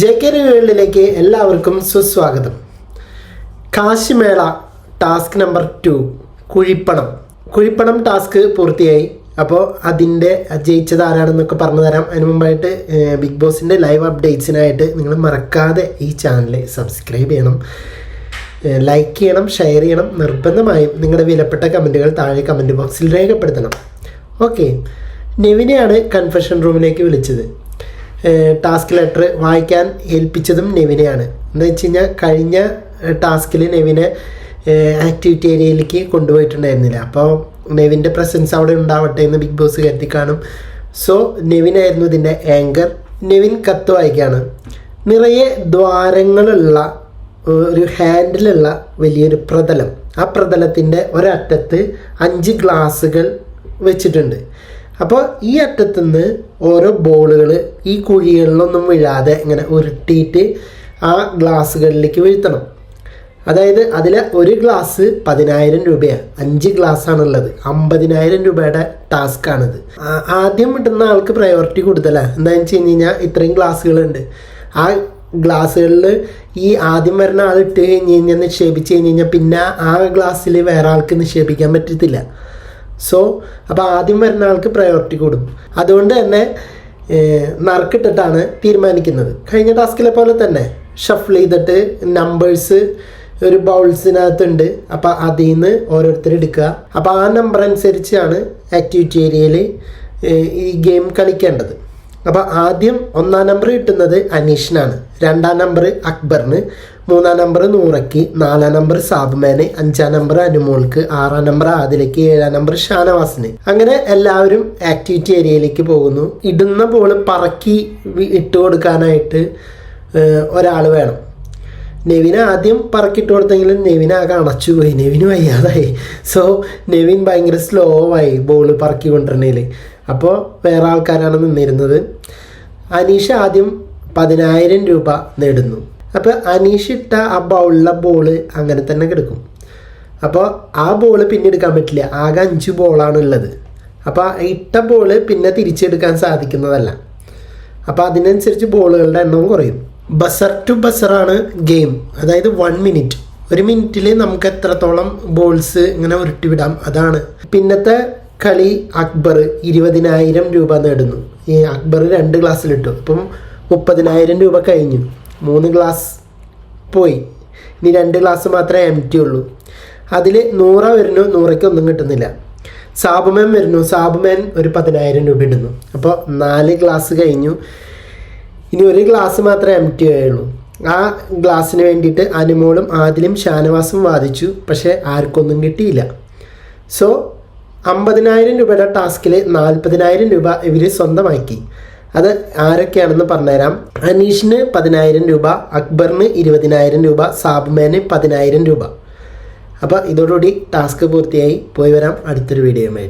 J K വേൾഡിലേക്ക് എല്ലാവർക്കും സുസ്വാഗതം. കാശിമേള ടാസ്ക് നമ്പർ ടു കുഴിപ്പണം. കുഴിപ്പണം ടാസ്ക് പൂർത്തിയായി. അപ്പോൾ അതിന്റെ ജയിച്ചത് ആരാണെന്നൊക്കെ പറഞ്ഞു തരാം. അതിന് മുമ്പായിട്ട് ബിഗ് ബോസിന്റെ ലൈവ് അപ്ഡേറ്റ്സിനായിട്ട് നിങ്ങൾ മറക്കാതെ ഈ ചാനൽ സബ്സ്ക്രൈബ് ചെയ്യണം. ലൈക്ക് ചെയ്യണം ഷെയർ ചെയ്യണം. നിർബന്ധമായും നിങ്ങളുടെ വിലപ്പെട്ട കമന്റുകൾ താഴെ കമന്റ് ബോക്സിൽ രേഖപ്പെടുത്തണം. ഓക്കെ. നെവിനെയാണ് കൺഫെഷൻ റൂമിലേക്ക് വിളിച്ചത്. ടാസ്ക് ലെറ്റർ വായിക്കാൻ ഏൽപ്പിച്ചതും നെവിനെയാണ്. എന്താ വെച്ച് കഴിഞ്ഞാൽ കഴിഞ്ഞ ടാസ്കിൽ നെവിനെ ആക്ടിവിറ്റി ഏരിയയിലേക്ക് കൊണ്ടുപോയിട്ടുണ്ടായിരുന്നില്ല. അപ്പോൾ നെവിന്റെ പ്രസൻസ് അവിടെ ഉണ്ടാവട്ടെ എന്ന് ബിഗ് ബോസ് കരുതി കാണും. സോ നെവിനായിരുന്നു ഇതിന്റെ ആങ്കർ നെവിൻ കത്ത് വായിക്കുകയാണ്. നിറയെ ദ്വാരങ്ങളുള്ള ഒരു ഹാൻഡിലുള്ള വലിയൊരു പ്രതലം. ആ പ്രതലത്തിന്റെ ഒരറ്റത്ത് അഞ്ച് ഗ്ലാസ്സുകൾ വെച്ചിട്ടുണ്ട്. അപ്പോൾ ഈ അറ്റത്തു നിന്ന് ഓരോ ബോളുകൾ ഈ കുഴികളിലൊന്നും വീഴാതെ ഇങ്ങനെ ഉരുട്ടിയിട്ട് ആ ഗ്ലാസ്സുകളിലേക്ക് വീഴ്ത്തണം. അതായത് അതിൽ ഒരു ഗ്ലാസ് പതിനായിരം രൂപയാണ് അഞ്ച് ഗ്ലാസ് ആണുള്ളത് അമ്പതിനായിരം രൂപയുടെ ടാസ്ക് ആണിത് ആദ്യം ഇടുന്ന ആൾക്ക് പ്രയോറിറ്റി കൂടുതലാണ് എന്താണെന്ന് വെച്ച് കഴിഞ്ഞ് കഴിഞ്ഞാൽ ഇത്രയും ഗ്ലാസ്സുകളുണ്ട്. ആ ഗ്ലാസ്സുകളിൽ ഈ ആദ്യം വരുന്ന ആൾ ഇട്ട് കഴിഞ്ഞ് കഴിഞ്ഞാൽ നിക്ഷേപിച്ച് കഴിഞ്ഞ് കഴിഞ്ഞാൽ പിന്നെ ആ ഗ്ലാസ്സിൽ വേറെ ആൾക്ക് നിക്ഷേപിക്കാൻ പറ്റത്തില്ല. സോ അപ്പോൾ ആദ്യം വരുന്ന ആൾക്ക് പ്രയോറിറ്റി കൂടും. അതുകൊണ്ട് തന്നെ നറുക്കിട്ടിട്ടാണ് തീരുമാനിക്കുന്നത്. കഴിഞ്ഞ ടാസ്കിലെ പോലെ തന്നെ ഷഫിൾ ചെയ്തിട്ട് നമ്പേഴ്സ് ഒരു ബൗൾസിനകത്തുണ്ട് അപ്പോൾ അതിൽ നിന്ന് ഓരോരുത്തർ എടുക്കുക. അപ്പോൾ ആ നമ്പർ അനുസരിച്ചാണ് ആക്ടിവിറ്റി ഏരിയയിൽ ഈ ഗെയിം കളിക്കേണ്ടത്. അപ്പോൾ ആദ്യം ഒന്നാം നമ്പർ കിട്ടുന്നത് അനീഷിനാണ്. രണ്ടാം നമ്പർ അക്ബറിന് മൂന്നാം നമ്പർ നൂറയ്ക്ക് നാലാം നമ്പർ സാബുമാന് അഞ്ചാം നമ്പർ അനുമോൾക്ക് ആറാം നമ്പർ ആദിലയ്ക്ക് ഏഴാം നമ്പർ ഷാനവാസിന്. അങ്ങനെ എല്ലാവരും ആക്ടിവിറ്റി ഏരിയയിലേക്ക് പോകുന്നു. ഇടുന്ന ബോൾ പറക്കി ഇട്ട് കൊടുക്കാനായിട്ട് ഒരാൾ വേണം. നെവിന ആദ്യം പറക്കിട്ട് കൊടുത്തെങ്കിലും നെവിൻ ആകെ അണച്ചു പോയി. നെവിന് വയ്യാതായി. സോ നെവിൻ ഭയങ്കര സ്ലോ ആയി ബോൾ പറക്കി കൊണ്ടിരുന്നതിൽ അപ്പോൾ വേറെ ആൾക്കാരാണ് നിന്നിരുന്നത്. അനീഷ് ആദ്യം പതിനായിരം രൂപ നേടുന്നു. അപ്പോൾ അനീഷ് ഇട്ട ആ ബൗളിലെ ബോൾ അങ്ങനെ തന്നെ കിടക്കും. അപ്പോൾ ആ ബോൾ പിന്നെ എടുക്കാൻ പറ്റില്ല. ആകെ അഞ്ച് ബോളാണ് ഉള്ളത്. അപ്പോൾ ഇട്ട ബോൾ പിന്നെ തിരിച്ചെടുക്കാൻ സാധിക്കുന്നതല്ല. അപ്പോൾ അതിനനുസരിച്ച് ബോളുകളുടെ എണ്ണവും കുറയും. ബസർ ടു ബസറാണ് ഗെയിം അതായത് വൺ മിനിറ്റ് ഒരു മിനിറ്റിൽ നമുക്ക് എത്രത്തോളം ബോൾസ് ഇങ്ങനെ ഉരുട്ടിവിടാം അതാണ്. പിന്നത്തെ കളി അക്ബർ ഇരുപതിനായിരം രൂപ നേടുന്നു. ഈ അക്ബർ രണ്ട് ഗ്ലാസ്സിലിട്ടു അപ്പം മുപ്പതിനായിരം രൂപ കഴിഞ്ഞു. മൂന്ന് ഗ്ലാസ് പോയി. ഇനി രണ്ട് ഗ്ലാസ് മാത്രമേ എം ടി ഉള്ളൂ. അതിൽ നൂറ വരുന്നു നൂറയ്ക്ക് ഒന്നും കിട്ടുന്നില്ല. സാബുമേൻ വരുന്നു. സാബുമേൻ ഒരു പതിനായിരം രൂപ ഇടുന്നു. അപ്പോൾ നാല് ഗ്ലാസ് കഴിഞ്ഞു. ഇനി ഒരു ഗ്ലാസ് മാത്രമേ എം ടി ആയുള്ളൂ. ആ ഗ്ലാസ്സിന് വേണ്ടിയിട്ട് അനുമോളും ആദിലും ഷാനവാസും വാദിച്ചു പക്ഷേ ആർക്കൊന്നും കിട്ടിയില്ല. സോ അമ്പതിനായിരം രൂപയുടെ ടാസ്കിൽ നാൽപ്പതിനായിരം രൂപ ഇവർ സ്വന്തമാക്കി. അത് ആരൊക്കെയാണെന്ന് പറഞ്ഞുതരാം. അനീഷിന് പതിനായിരം രൂപ അക്ബറിന് ഇരുപതിനായിരം രൂപ സാബുമേന് പതിനായിരം രൂപ. അപ്പോൾ ഇതോടുകൂടി ടാസ്ക് പൂർത്തിയായി. പോയി വരാം അടുത്തൊരു വീഡിയോയുമായി